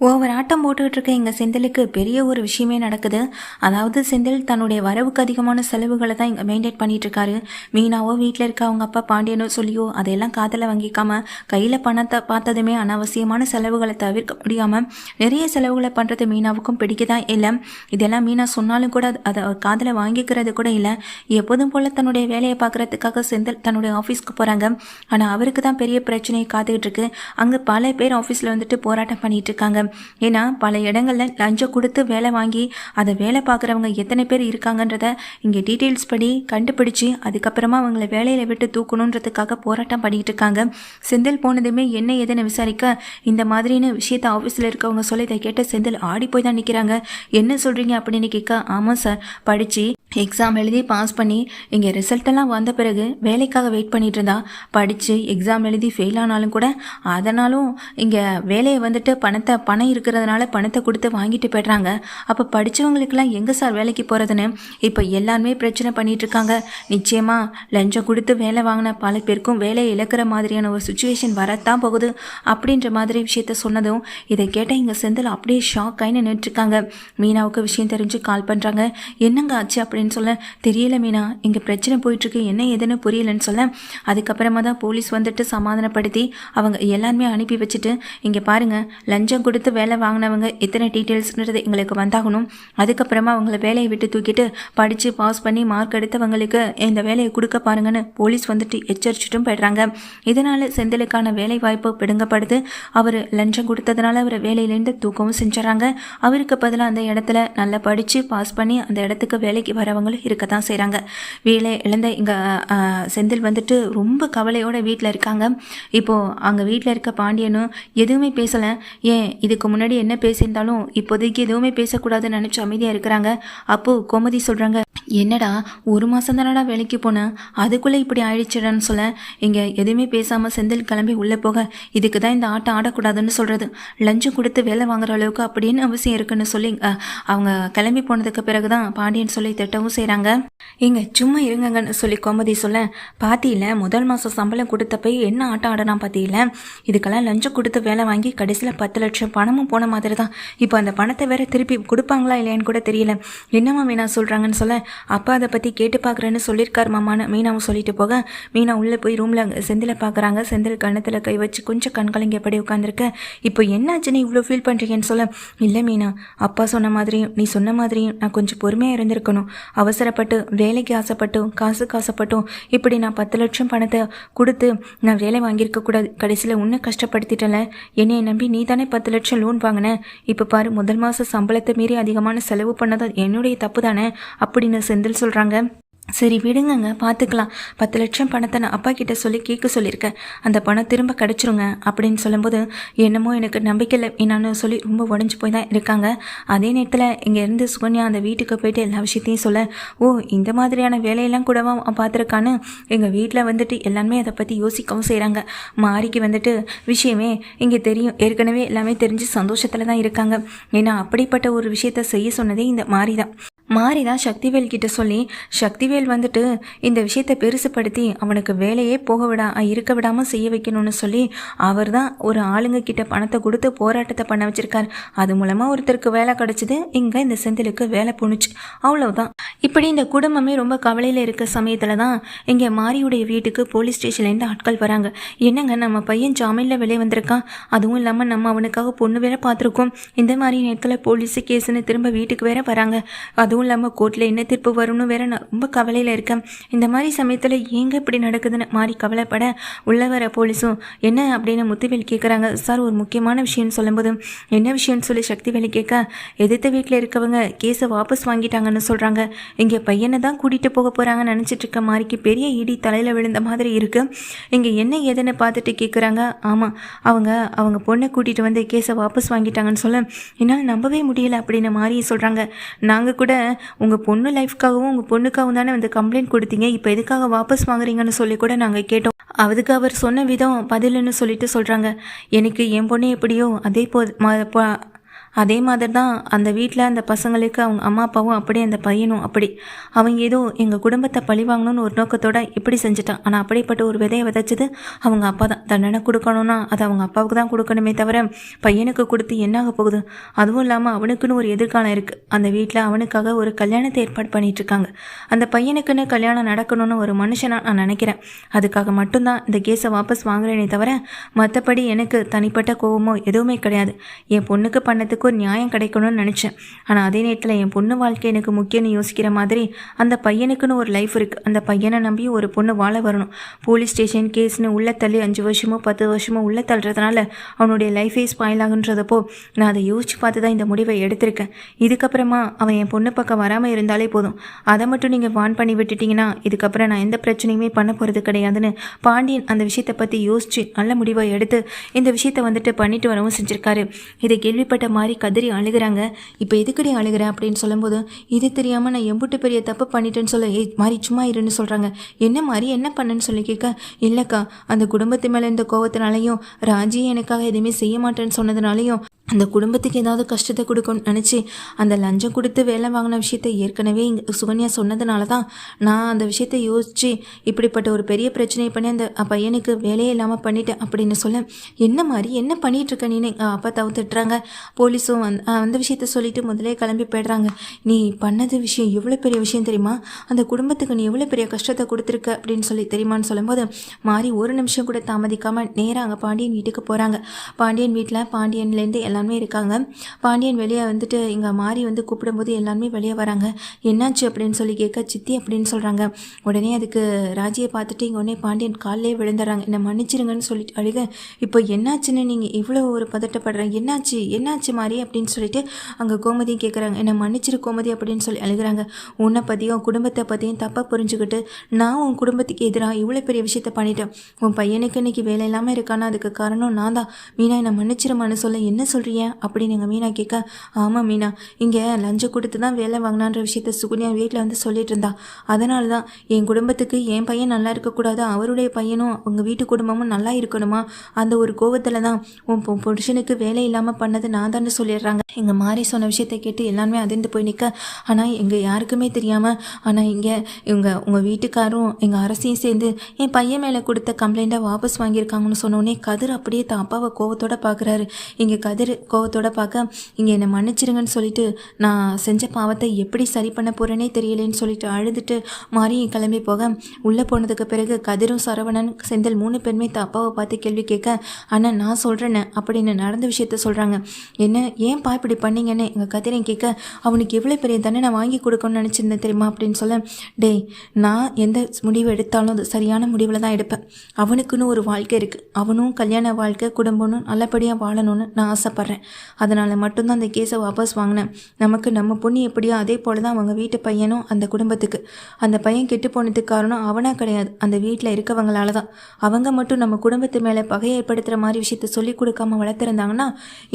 Over ஆட்டம் போட்டுக்கிட்டு இருக்க எங்கள் செந்திலுக்கு பெரிய ஒரு விஷயமே நடக்குது. அதாவது செந்தில் தன்னுடைய வரவுக்கு அதிகமான செலவுகளை தான் இங்கே மெயின்டைன் பண்ணிட்டு இருக்காரு மீனாவோ வீட்டில் இருக்க அவங்க அப்பா பாண்டியனோ சொல்லியோ அதையெல்லாம் காதில் வாங்கிக்காம கையில் பணத்தை பார்த்ததுமே அனாவசியமான செலவுகளை தவிர்க்க முடியாமல் நிறைய செலவுகளை பண்ணுறது மீனாவுக்கும் பிடிக்கதான் இல்லை. இதெல்லாம் மீனா சொன்னாலும் கூட அதை காதில் வாங்கிக்கிறது கூட இல்லை. எப்போதும் போல் தன்னுடைய வேலையை பார்க்குறதுக்காக செந்தில் தன்னுடைய ஆஃபீஸ்க்கு போகிறாங்க ஆனால் அவருக்கு தான் பெரிய பிரச்சனையை காத்துக்கிட்டு இருக்கு அங்கே பல பேர் ஆஃபீஸில் வந்துட்டு போராட்டம் பண்ணிட்டு இருக்காங்க ஏன்னா பல இடங்களில் லஞ்சம் கொடுத்து வேலை வாங்கி அதை வேலை பார்க்குறவங்க எத்தனை பேர் இருக்காங்கன்றத இங்கே டீட்டெயில்ஸ் படி கண்டுபிடிச்சு அதுக்கப்புறமா அவங்கள வேலையில் விட்டு தூக்கணுன்றதுக்காக போராட்டம் பண்ணிகிட்டு இருக்காங்க. செந்தில் போனதுமே என்ன ஏதுன்னு விசாரிக்க இந்த மாதிரியான விஷயத்த ஆஃபீஸில் இருக்கவங்க சொல்லி இதை கேட்ட செந்தில் ஆடி போய் தான் நிற்கிறாங்க என்ன சொல்கிறீங்க அப்படின்னு கேட்க ஆமாம் சார் படித்து எக்ஸாம் எழுதி பாஸ் பண்ணி இங்கே ரிசல்ட்டெல்லாம் வந்த பிறகு வேலைக்காக வெயிட் பண்ணிட்டு இருந்தா படித்து எக்ஸாம் எழுதி ஃபெயில் ஆனாலும் கூட அதனாலும் இங்கே வேலையை வந்துட்டு பணத்தை பணம் இருக்கிறதுனால பணத்தை கொடுத்து வாங்கிட்டு போய்ட்றாங்க. அப்போ படித்தவங்களுக்கெல்லாம் எங்கே சார் வேலைக்கு போகிறதுன்னு இப்போ எல்லாருமே பிரச்சனை பண்ணிகிட்ருக்காங்க இருக்காங்க. நிச்சயமாக லஞ்சம் கொடுத்து வேலை வாங்கின பல பேருக்கும் வேலையை இழக்கிற மாதிரியான ஒரு சுச்சுவேஷன் வரத்தான் போகுது. அப்படின்ற மாதிரி விஷயத்த சொன்னதும் இதை கேட்டால் இங்கே செந்தில் அப்படியே ஷாக் ஆகின்னு நின்றுருக்காங்க மீனாவுக்கு விஷயம் தெரிஞ்சு கால் பண்ணுறாங்க என்னங்க ஆச்சு அப்படி அப்படின்னு சொல்ல தெரியல மீனா இங்கே பிரச்சனை போயிட்டுருக்கு என்ன ஏதுன்னு புரியலன்னு சொல்ல. அதுக்கப்புறமா தான் போலீஸ் வந்துட்டு சமாதானப்படுத்தி அவங்க எல்லாருமே அனுப்பி வச்சுட்டு இங்கே பாருங்க லஞ்சம் கொடுத்து வேலை வாங்கினவங்க எத்தனை டீட்டெயில்ஸ்ன்றது எங்களுக்கு வந்தாகணும். அதுக்கப்புறமா அவங்கள வேலையை விட்டு தூக்கிட்டு படித்து பாஸ் பண்ணி மார்க் எடுத்தவங்களுக்கு இந்த வேலையை கொடுக்க பாருங்கன்னு போலீஸ் வந்துட்டு எச்சரிச்சுட்டும் போயிடுறாங்க. இதனால் செந்திலுக்கான வேலை வாய்ப்பு பிடுங்கப்படுது. அவர் லஞ்சம் கொடுத்ததுனால அவரை வேலையிலேருந்து தூக்கவும் செஞ்சுறாங்க அவருக்கு பதிலாக அந்த இடத்துல நல்லா படித்து பாஸ் பண்ணி அந்த இடத்துக்கு வேலைக்கு வர வரவங்களும் இருக்க தான் செய்கிறாங்க வேலை இழந்த இங்கே செந்தில் வந்துட்டு ரொம்ப கவலையோட வீட்டில் இருக்காங்க. இப்போது அங்கே வீட்டில் இருக்க பாண்டியனும் எதுவுமே பேசலை. ஏன் இதுக்கு முன்னாடி என்ன பேசியிருந்தாலும் இப்போதைக்கு எதுவுமே பேசக்கூடாதுன்னு நினச்சி அமைதியாக இருக்கிறாங்க. அப்போது கோமதி சொல்கிறாங்க என்னடா ஒரு மாதம் தானடா வேலைக்கு போனேன் அதுக்குள்ளே இப்படி ஆயிடுச்சிடன்னு சொல்ல. இங்கே எதுவுமே பேசாமல் செந்தில் கிளம்பி உள்ளே போக. இதுக்கு தான் இந்த ஆட்டம் ஆடக்கூடாதுன்னு சொல்கிறது லஞ்சம் கொடுத்து வேலை வாங்குற அளவுக்கு அப்படின்னு அவசியம் இருக்குன்னு சொல்லி அவங்க கிளம்பி போனதுக்கு பிறகு தான் பாண்டியன் சொல்லி திட்டவும் செய்கிறாங்க இங்கே சும்மா இருங்கங்கன்னு சொல்லி கோமதி சொல்ல பாத்தியில முதல் மாதம் சம்பளம் கொடுத்தப்ப என்ன ஆட்டம் ஆடனா பாத்தியில இதுக்கெல்லாம் லஞ்சம் கொடுத்து வேலை வாங்கி கடைசியில் பத்து லட்சம் பணமும் போன மாதிரி தான் இப்போ அந்த பணத்தை வேற திருப்பி கொடுப்பாங்களா இல்லையான்னு கூட தெரியல. என்னம்மா மீனா சொல்கிறாங்கன்னு சொல்ல அப்பா அதை பற்றி கேட்டு பார்க்குறேன்னு சொல்லியிருக்காரு மாமான்னு மீனாவும் சொல்லிட்டு போக மீனா உள்ளே போய் ரூமில் செந்தில பார்க்குறாங்க செந்தில் கண்ணத்தில் கை வச்சு கொஞ்சம் கண்கலங்க கலங்கியபடி உட்காந்துருக்க இப்போ என்னாச்சு நீ இவ்வளோ ஃபீல் பண்ணுறீங்கன்னு சொல்ல இல்லை மீனா அப்பா சொன்ன மாதிரியும் நீ சொன்ன மாதிரியும் நான் கொஞ்சம் பொறுமையாக இருந்திருக்கணும். அவசரப்பட்டு வேலைக்கு ஆசைப்பட்டும் காசுக்கு ஆசைப்பட்டும் இப்படி நான் பத்து லட்சம் பணத்தை கொடுத்து நான் வேலை வாங்கியிருக்க கூடாது கடைசியில் உன்னை கஷ்டப்படுத்திட்டல என்னையை நம்பி நீ தானே பத்து லட்சம் லோன் வாங்கின? இப்போ பாரு முதல் மாதம் சம்பளத்தை மீறி அதிகமான செலவு பண்ணது என்னுடைய தப்பு தானே அப்படின்னு செந்தில் சொல்கிறாங்க சரி விடுங்கங்க. பார்த்துக்கலாம் பத்து லட்சம் பணத்தை நான் அப்பா கிட்ட சொல்லி கேட்க சொல்லியிருக்கேன். அந்த பணம் திரும்ப கிடச்சிருங்க அப்படின்னு சொல்லும்போது என்னமோ எனக்கு நம்பிக்கை இல்லை. என்னான்னு சொல்லி ரொம்ப உடஞ்சி போய் தான் இருக்காங்க. அதே நேரத்தில் இங்கே இருந்து சுகன்யா அந்த வீட்டுக்கு போயிட்டு எல்லா விஷயத்தையும் சொல்ல ஓ இந்த மாதிரியான வேலையெல்லாம் கூடவா பார்த்துருக்கான்னு எங்கள் வீட்டில் வந்துட்டு எல்லாருமே அதை பற்றி யோசிக்கவும் செய்கிறாங்க மாரிக்கு வந்துட்டு விஷயமே இங்கே தெரியும். ஏற்கனவே எல்லாமே தெரிஞ்சு சந்தோஷத்தில் தான் இருக்காங்க. ஏன்னா அப்படிப்பட்ட ஒரு விஷயத்த செய்ய சொன்னதே இந்த மாரி தான் மாறி தான் சக்திவேல் கிட்ட சொல்லி சக்திவேல் வந்துட்டு இந்த விஷயத்தை பெருசுப்படுத்தி அவனுக்கு வேலையே போக விடா இருக்க விடாமல் செய்ய வைக்கணும்னு சொல்லி அவர் தான் ஒரு ஆளுங்க கிட்ட பணத்தை கொடுத்து போராட்டத்தை பண்ண வச்சிருக்கார். அது மூலமாக ஒருத்தருக்கு வேலை கிடச்சிது இங்கே இந்த செந்திலுக்கு வேலை போணுச்சு. அவ்வளவுதான். இப்படி இந்த குடும்பமே ரொம்ப கவலையில் இருக்க சமயத்தில் தான் இங்கே மாரியுடைய வீட்டுக்கு போலீஸ் ஸ்டேஷன்லேருந்து ஆட்கள் வராங்க. என்னங்க நம்ம பையன் ஜாமீனில் வெளியே வந்திருக்கான்? அதுவும் இல்லாமல் நம்ம அவனுக்காக பொண்ணு வேற பார்த்துருக்கோம். இந்த மாதிரி நேரத்தில் போலீஸு கேஸுன்னு திரும்ப வீட்டுக்கு வேற வராங்க. அதுவும் இல்லாமல் கோர்ட்டில் என்ன தீர்ப்பு வரும்னு வேற நான் ரொம்ப கவலையில் இருக்கேன். இந்த மாதிரி சமயத்தில் ஏங்க இப்படி நடக்குதுன்னு மாறி கவலைப்பட உள்ள வர போலீஸும் என்ன அப்படின்னு முத்துவேல் கேட்குறாங்க சார் ஒரு முக்கியமான விஷயம்னு சொல்லும்போது என்ன விஷயம்னு சொல்லி சக்திவேலு கேட்க எதிர்த்த வீட்டில் இருக்கவங்க கேஸை வாபஸ் வாங்கிட்டாங்கன்னு சொல்கிறாங்க இங்கே பையனை தான் கூட்டிகிட்டு போக போகிறாங்கன்னு நினச்சிட்டு இருக்க மாதிரிக்கு பெரிய இடி தலையில் விழுந்த மாதிரி இருக்குது இங்கே என்ன ஏதுன்னு பார்த்துட்டு கேட்குறாங்க ஆமாம் அவங்க அவங்க பொண்ணை கூட்டிகிட்டு வந்து கேஸை வாபஸ் வாங்கிட்டாங்கன்னு சொல்ல என்னால் நம்பவே முடியல அப்படின்னு மாறி சொல்கிறாங்க நாங்கள் கூட உங்கள் பொண்ணு லைஃப்க்காகவும் உங்கள் பொண்ணுக்காகவும் தானே வந்து கம்ப்ளைண்ட் கொடுத்தீங்க. இப்போ எதுக்காக வாபஸ் வாங்குறீங்கன்னு சொல்லி கூட நாங்கள் கேட்டோம். அதுக்கு அவர் சொன்ன விதம் பதிலுன்னு சொல்லிட்டு சொல்கிறாங்க எனக்கு என் பொண்ணு எப்படியோ அதே போ அதே மாதிரி தான் அந்த வீட்டில் அந்த பசங்களுக்கு அவங்க அம்மா அப்பாவும் அப்படி அந்த பையனும் அப்படி. அவங்க ஏதோ எங்கள் குடும்பத்தை பழி வாங்கணும்னு ஒரு நோக்கத்தோட இப்படி செஞ்சுட்டான். ஆனால் அப்படிப்பட்ட ஒரு விதையை விதைச்சது அவங்க அப்பா தான் தண்டனை கொடுக்கணும்னா அது அவங்க அப்பாவுக்கு தான் கொடுக்கணுமே தவிர பையனுக்கு கொடுத்து என்னாக போகுது? அதுவும் இல்லாமல் அவனுக்குன்னு ஒரு எதிர்காலம் இருக்குது அந்த வீட்டில் அவனுக்காக ஒரு கல்யாணத்தை ஏற்பாடு பண்ணிகிட்ருக்காங்க அந்த பையனுக்குன்னு கல்யாணம் நடக்கணும்னு ஒரு மனுஷனாக நான் நினைக்கிறேன். அதுக்காக மட்டும்தான் இந்த கேஸை வாபஸ் வாங்குறேனே தவிர மற்றபடி எனக்கு தனிப்பட்ட கோபமோ எதுவுமே கிடையாது. என் பொண்ணுக்கு பண்ணதுக்கு ஒரு நியாயம் கிடைக்கணும்னு நினச்சேன். ஆனால் அதே நேரத்தில் என் பொண்ணு வாழ்க்கை எனக்கு முக்கியம்னு யோசிக்கிற மாதிரி அந்த பையனுக்குன்னு ஒரு லைஃப் இருக்குது அந்த பையனை நம்பி ஒரு பொண்ணு வாழ வரணும். போலீஸ் ஸ்டேஷன் கேஸ்னு உள்ள தள்ளி அஞ்சு வருஷமோ பத்து வருஷமோ உள்ள தள்ளுறதுனால அவனுடைய லைஃபே ஸ்பாயில் ஆகுன்றதப்போ நான் அதை யோசிச்சு பார்த்து தான் இந்த முடிவை எடுத்திருக்கேன். இதுக்கப்புறமா அவன் என் பொண்ணு பக்கம் வராமல் இருந்தாலே போதும். அதை மட்டும் நீங்கள் வான் பண்ணி விட்டுட்டீங்கன்னா இதுக்கப்புறம் நான் எந்த பிரச்சனையுமே பண்ண போகிறது கிடையாதுன்னு பாண்டியன் அந்த விஷயத்தை பற்றி யோசிச்சு நல்ல முடிவை எடுத்து இந்த விஷயத்தை வந்துட்டு பண்ணிட்டு வரவும் செஞ்சுருக்காரு. இதை கேள்விப்பட்ட மாதிரி கதறி அழுகிறாங்க. இப்போ எதுக்கடி அழுகிற அப்படின்னு சொல்லும்போது இது தெரியாமல் நான் எம்புட்டு பெரிய தப்பு பண்ணிட்டேன்னு சொல்ல. ஏய் மாதிரி சும்மா இருன்னு சொல்கிறாங்க என்ன மாதிரி என்ன பண்ணேன்னு சொல்லி கேட்க இல்லைக்கா அந்த குடும்பத்து மேலே இந்த கோவத்தினாலையும் ராஜி எனக்காக எதுவுமே செய்ய மாட்டேன்னு சொன்னதுனாலையும் அந்த குடும்பத்துக்கு ஏதாவது கஷ்டத்தை கொடுக்கும்னு நினச்சி அந்த லஞ்சம் கொடுத்து வேலை வாங்கின விஷயத்தை ஏற்கனவே இங்கே சுகன்யா சொன்னதுனால தான் நான் அந்த விஷயத்தை யோசித்து இப்படிப்பட்ட ஒரு பெரிய பிரச்சனையை பண்ணி அந்த பையனுக்கு வேலையே இல்லாமல் பண்ணிட்டேன் அப்படின்னு சொல்ல என்ன மாதிரி என்ன பண்ணிகிட்ருக்க நீ அப்பா தவிர்த்துட்றாங்க திட்டுறாங்க. போலீஸும் அந்த அந்த விஷயத்த சொல்லிட்டு முதலே கிளம்பி போய்ட்றாங்க. நீ பண்ணது விஷயம் எவ்வளோ பெரிய விஷயம் தெரியுமா? அந்த குடும்பத்துக்கு நீ எவ்வளோ பெரிய கஷ்டத்தை கொடுத்துருக்க? அப்படின்னு சொல்லி தெரியுமான்னு சொல்லும்போது மாறி ஒரு நிமிஷம் கூட தாமதிக்காமல் நேராக அங்கே பாண்டியன் வீட்டுக்கு போகிறாங்க பாண்டியன் வீட்டில் பாண்டியன்லேருந்து எல்லாம் எல்லாமே இருக்காங்க. பாண்டியன் வெளியே வந்துட்டு இங்கே மாறி வந்து கூப்பிடும்போது எல்லாருமே வெளியே வராங்க. என்னாச்சு? அப்படின்னு சொல்லி கேட்க சித்தி அப்படின்னு சொல்கிறாங்க உடனே அதுக்கு ராஜியை பார்த்துட்டு இங்கே உடனே பாண்டியன் காலிலே விழுந்துடுறாங்க. என்னை மன்னிச்சிருங்கன்னு சொல்லிட்டு அழுக. இப்போ என்னாச்சுன்னு நீங்கள் இவ்வளோ ஒரு பதட்டப்படுறேன் என்னாச்சு? என்னாச்சு மாறி? அப்படின்னு சொல்லிட்டு அங்கே கோமதியும் கேட்குறாங்க என்னை மன்னிச்சிரு கோமதி அப்படின்னு சொல்லி அழுகிறாங்க. உன்னை பற்றியும் குடும்பத்தை பற்றியும் தப்பாக புரிஞ்சுக்கிட்டு நான் உன் குடும்பத்துக்கு எதிராக இவ்வளோ பெரிய விஷயத்த பண்ணிட்டேன். உன் பையனுக்கு இன்னைக்கு வேலை இல்லாமல் இருக்கானா? அதுக்கு காரணம் நான் தான் மீனா என்னை மன்னிச்சிருமான்னு சொல்ல என்ன சொல்கிறேன் சொல்கிறிய அப்படின்னு எங்கள் மீனா கேட்க ஆமாம் மீனா இங்கே லஞ்சம் கொடுத்து தான் வேலை வாங்கினான்ற விஷயத்த சுகுனியா வீட்டில் வந்து சொல்லிட்டு இருந்தா. அதனால தான் என் குடும்பத்துக்கு என் பையன் நல்லா இருக்கக்கூடாது அவருடைய பையனும் அவங்க வீட்டு குடும்பமும் நல்லா இருக்கணுமா? அந்த ஒரு கோவத்தில் தான் உன் புருஷனுக்கு வேலை இல்லாமல் பண்ணது நான் தானே சொல்லிடுறாங்க. எங்கள் மாறி சொன்ன விஷயத்தை கேட்டு எல்லாருமே அதிர்ந்து போய் நிற்க ஆனால் எங்கள் யாருக்குமே தெரியாமல் ஆனால் இங்கே இவங்க உங்கள் வீட்டுக்காரும் எங்கள் அரசையும் சேர்ந்து என் பையன் மேலே கொடுத்த கம்ப்ளைண்ட்டை வாபஸ் வாங்கியிருக்காங்கன்னு சொன்னோடனே கதிர் அப்படியே தான் அப்பாவை கோவத்தோட பார்க்குறாரு இங்கே கதிர் கோவத்தோட பார்க்க இங்கே என்னை மன்னிச்சிருங்கன்னு சொல்லிட்டு நான் செஞ்ச பாவத்தை எப்படி சரி பண்ண போகிறேனே தெரியலேன்னு சொல்லிட்டு அழுதுட்டு மாறி கிளம்பி போக உள்ளே போனதுக்கு பிறகு கதிரும் சரவணன் செந்தில் மூணு பேருமே அப்பாவை பார்த்து கேள்வி கேட்க அண்ணா நான் சொல்கிறேன்னு அப்படின்னு நடந்த விஷயத்த சொல்கிறாங்க என்ன ஏன்பா இப்படி பண்ணீங்கன்னு? எங்கள் கதிரை கேட்க அவனுக்கு எவ்வளோ பெரிய தண்டனை வாங்கி கொடுக்கணும்னு நினச்சிருந்தேன் தெரியுமா? அப்படின்னு சொல்ல டேய் நான் எந்த முடிவு எடுத்தாலும் அது சரியான முடிவில் தான் எடுப்பேன். அவனுக்குன்னு ஒரு வாழ்க்கை இருக்குது அவனும் கல்யாண வாழ்க்கை குடும்பம்னு நல்லபடியாக வாழணும்னு நான் ஆசைப்பட்றேன். வர்றேன் அதனால் மட்டும்தான் அந்த கேஸை வாபஸ் வாங்கினேன். நமக்கு நம்ம பொண்ணு எப்படியோ அதே போல் தான் அவங்க வீட்டு பையனும் அந்த குடும்பத்துக்கு. அந்த பையன் கெட்டு போனதுக்கு காரணம் அவனாக கிடையாது. அந்த வீட்டில் இருக்கவங்களால தான் அவங்க மட்டும் நம்ம குடும்பத்து மேலே பகை ஏற்படுத்துகிற மாதிரி விஷயத்த சொல்லி கொடுக்காம வளர்த்துருந்தாங்கன்னா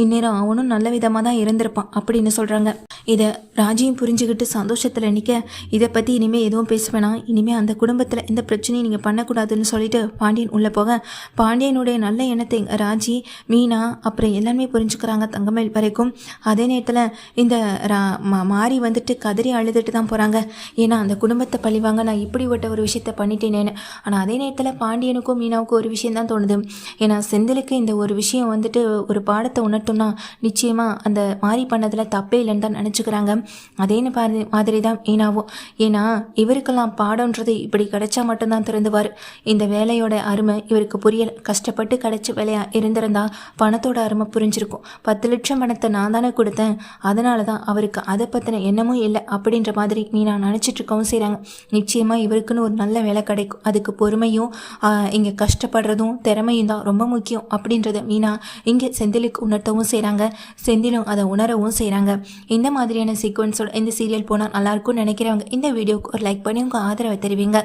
இந்நேரம் அவனும் நல்ல விதமாக தான் இருந்திருப்பான் அப்படின்னு சொல்கிறாங்க இதை ராஜியும் புரிஞ்சுக்கிட்டு சந்தோஷத்தில் நிற்க இதை பற்றி இனிமேல் எதுவும் பேசுவேனா இனிமேல் அந்த குடும்பத்தில் எந்த பிரச்சனையும் நீங்கள் பண்ணக்கூடாதுன்னு சொல்லிட்டு பாண்டியன் உள்ளே போக பாண்டியனுடைய நல்ல எண்ணத்தை ராஜி மீனா அப்புறம் எல்லாமே புரிஞ்சு புரிஞ்சுக்கிறாங்க தங்கமேல் வரைக்கும். அதே நேரத்தில் இந்த மாறி வந்துட்டு கதறி அழுதுட்டு தான் போகிறாங்க ஏன்னா அந்த குடும்பத்தை பழிவாங்க நான் இப்படி விட்ட ஒரு விஷயத்த பண்ணிட்டேனேன்னு. ஆனால் அதே நேரத்தில் பாண்டியனுக்கும் மீனாவுக்கும் ஒரு விஷயம் தான் தோணுது. ஏன்னா செந்திலுக்கு இந்த ஒரு விஷயம் வந்துட்டு ஒரு பாடத்தை உணர்த்தோம்னா நிச்சயமாக அந்த மாறி பண்ணதில் தப்பே இல்லைன்னு தான் நினச்சிக்கிறாங்க. அதே மாதிரி தான் மீனாவும். ஏன்னா இவருக்கெல்லாம் பாடம்ன்றது இப்படி கிடைச்சா மட்டும்தான் திறந்துவார் இந்த வேலையோட அருமை இவருக்கு புரியல. கஷ்டப்பட்டு கிடைச்ச வேலையாக இருந்திருந்தா பணத்தோட அருமை புரிஞ்சிருக்கும். பத்து லட்சம் பணத்தை நான் தானே கொடுத்தேன். அதனால தான் அவருக்கு அதை பற்றின எண்ணமும் இல்லை. அப்படின்ற மாதிரி நீ நான் நினச்சிட்டு இருக்கவும் செய்கிறாங்க நிச்சயமாக இவருக்குன்னு ஒரு நல்ல வேலை கிடைக்கும். அதுக்கு பொறுமையும் இங்கே கஷ்டப்படுறதும் திறமையும் தான் ரொம்ப முக்கியம் அப்படின்றத மீனா இங்கே செந்திலுக்கு உணர்த்தவும் செய்கிறாங்க செந்திலும் அதை உணரவும் செய்கிறாங்க இந்த மாதிரியான சீக்வன்ஸோட இந்த சீரியல் போனால் நல்லாயிருக்கும்னு நினைக்கிறவங்க இந்த வீடியோக்கு ஒரு லைக் பண்ணி உங்கள் ஆதரவை தெரிவிங்க.